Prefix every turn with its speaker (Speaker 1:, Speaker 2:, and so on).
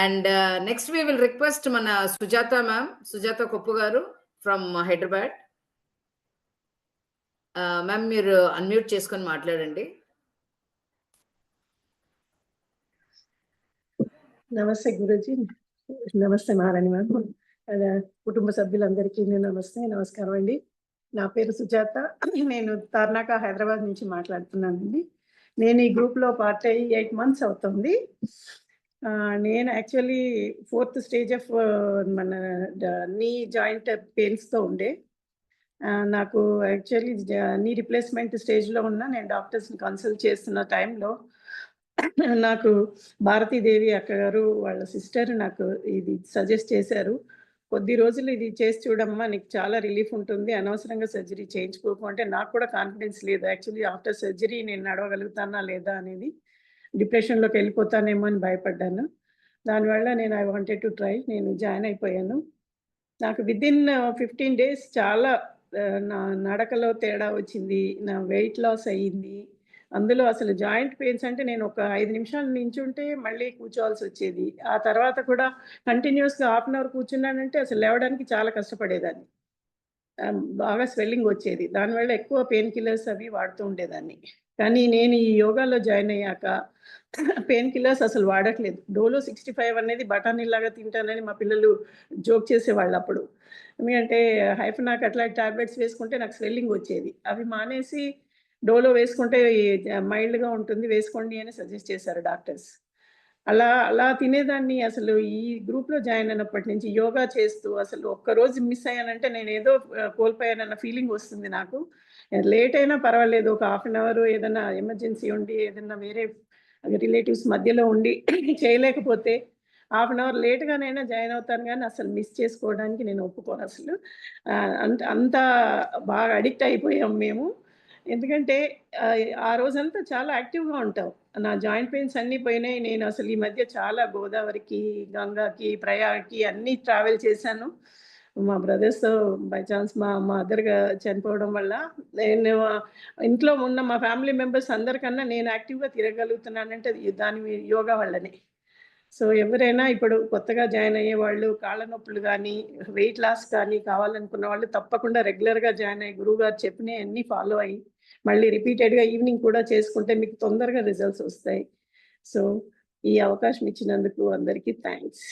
Speaker 1: And next we will request మన Sujatha ma'am Sujatha Koppu garu from Hyderabad ma'am మీరు unmute చేసుకొని మాట్లాడండి.
Speaker 2: నమస్తే గురుజీ. నమస్తే మహారాణి మ్యామ్ కుటుంబ సభ్యులందరికీ నేను నమస్తే నమస్కారం అండి. నా పేరు సుజాత. నేను తార్నాక హైదరాబాద్ నుంచి మాట్లాడుతున్నానండి. నేను ఈ గ్రూప్లో పార్ట్ అయ్యి ఎయిట్ మంత్స్ అవుతుంది. నేను యాక్చువల్లీ ఫోర్త్ స్టేజ్ ఆఫ్ మన నీ జాయింట్ పెయిన్స్తో ఉండే. నాకు యాక్చువల్లీ నీ రిప్లేస్మెంట్ స్టేజ్లో ఉన్న నేను డాక్టర్స్ని కన్సల్ట్ చేస్తున్న టైంలో నాకు భారతీదేవి అక్క గారు వాళ్ళ సిస్టర్ నాకు ఇది సజెస్ట్ చేశారు. కొద్ది రోజులు ఇది చేసి చూడమ్మా నీకు చాలా రిలీఫ్ ఉంటుంది. అనవసరంగా సర్జరీ చేయించుకోకు అంటే నాకు కూడా కాన్ఫిడెన్స్ లేదు. యాక్చువల్లీ ఆఫ్టర్ సర్జరీ నేను నడవగలుగుతానా లేదా అనేది డిప్రెషన్లోకి వెళ్ళిపోతానేమో అని భయపడ్డాను. దానివల్ల నేను ఐ వాంటెడ్ టు ట్రై నేను జాయిన్ అయిపోయాను. నాకు విదిన్ ఫిఫ్టీన్ డేస్ చాలా నా నడకలో తేడా వచ్చింది నా వెయిట్ లాస్ అయ్యింది. అందులో అసలు జాయింట్ పెయిన్స్ అంటే నేను ఒక ఐదు నిమిషాలు నించుంటే మళ్ళీ కూర్చోవాల్సి వచ్చేది. ఆ తర్వాత కూడా కంటిన్యూస్గా హాఫ్ అన్ అవర్ కూర్చున్నానంటే అసలు లేవడానికి చాలా కష్టపడేదాన్ని. బాగా స్వెల్లింగ్ వచ్చేది. దానివల్ల ఎక్కువ పెయిన్ కిల్లర్స్ అవి వాడుతూ ఉండేదాన్ని. కానీ నేను ఈ యోగాలో జాయిన్ అయ్యాక పెయిన్ కిల్లర్స్ అసలు వాడట్లేదు. డోలో సిక్స్టీ ఫైవ్ అనేది బఠానీలాగా తింటానని మా పిల్లలు జోక్ చేసేవాళ్ళు అప్పుడు. ఎందుకంటే హైఫనాక్ అట్లా టాబ్లెట్స్ వేసుకుంటే నాకు స్వెల్లింగ్ వచ్చేది. అవి మానేసి డోలో వేసుకుంటే మైల్డ్గా ఉంటుంది వేసుకోండి అని సజెస్ట్ చేశారు డాక్టర్స్. అలా అలా తినేదాన్ని. అసలు ఈ గ్రూప్లో జాయిన్ అయినప్పటి నుంచి యోగా చేస్తూ అసలు ఒక్కరోజు మిస్ అయ్యానంటే నేను ఏదో కోల్పోయానన్న ఫీలింగ్ వస్తుంది నాకు. లేట్ అయినా పర్వాలేదు. ఒక హాఫ్ అన్ అవర్ ఏదైనా ఎమర్జెన్సీ ఉండి ఏదైనా వేరే రిలేటివ్స్ మధ్యలో ఉండి చేయలేకపోతే హాఫ్ అన్ అవర్ లేట్గానైనా జాయిన్ అవుతాను కానీ అసలు మిస్ చేసుకోవడానికి నేను ఒప్పుకోను అసలు. అంత అంత బాగా అడిక్ట్ అయిపోయాం మేము. ఎందుకంటే ఆ, రోజంతా చాలా యాక్టివ్గా ఉంటాం నా జాయింట్ పెయిన్స్ అన్నీ పోయినాయి. నేను అసలు ఈ మధ్య చాలా గోదావరికి గంగాకి ప్రయాగకి అన్నీ ట్రావెల్ చేశాను. మా బ్రదర్స్తో బై ఛాన్స్ మా మదర్గా చనిపోవడం వల్ల నేను ఇంట్లో ఉన్న మా ఫ్యామిలీ మెంబర్స్ అందరికన్నా నేను యాక్టివ్గా తిరగలుగుతున్నానంటే దాని యోగా వల్లనే. సో ఎవరైనా ఇప్పుడు కొత్తగా జాయిన్ అయ్యే వాళ్ళు కాళ్ళ నొప్పులు కానీ వెయిట్ లాస్ కానీ కావాలనుకున్న వాళ్ళు తప్పకుండా రెగ్యులర్గా జాయిన్ అయ్యి గురువు గారు చెప్పినవి అన్నీ ఫాలో అయ్యి మళ్ళీ రిపీటెడ్గా ఈవినింగ్ కూడా చేసుకుంటే మీకు తొందరగా రిజల్ట్స్ వస్తాయి. సో ఈ అవకాశం ఇచ్చినందుకు అందరికీ థ్యాంక్స్.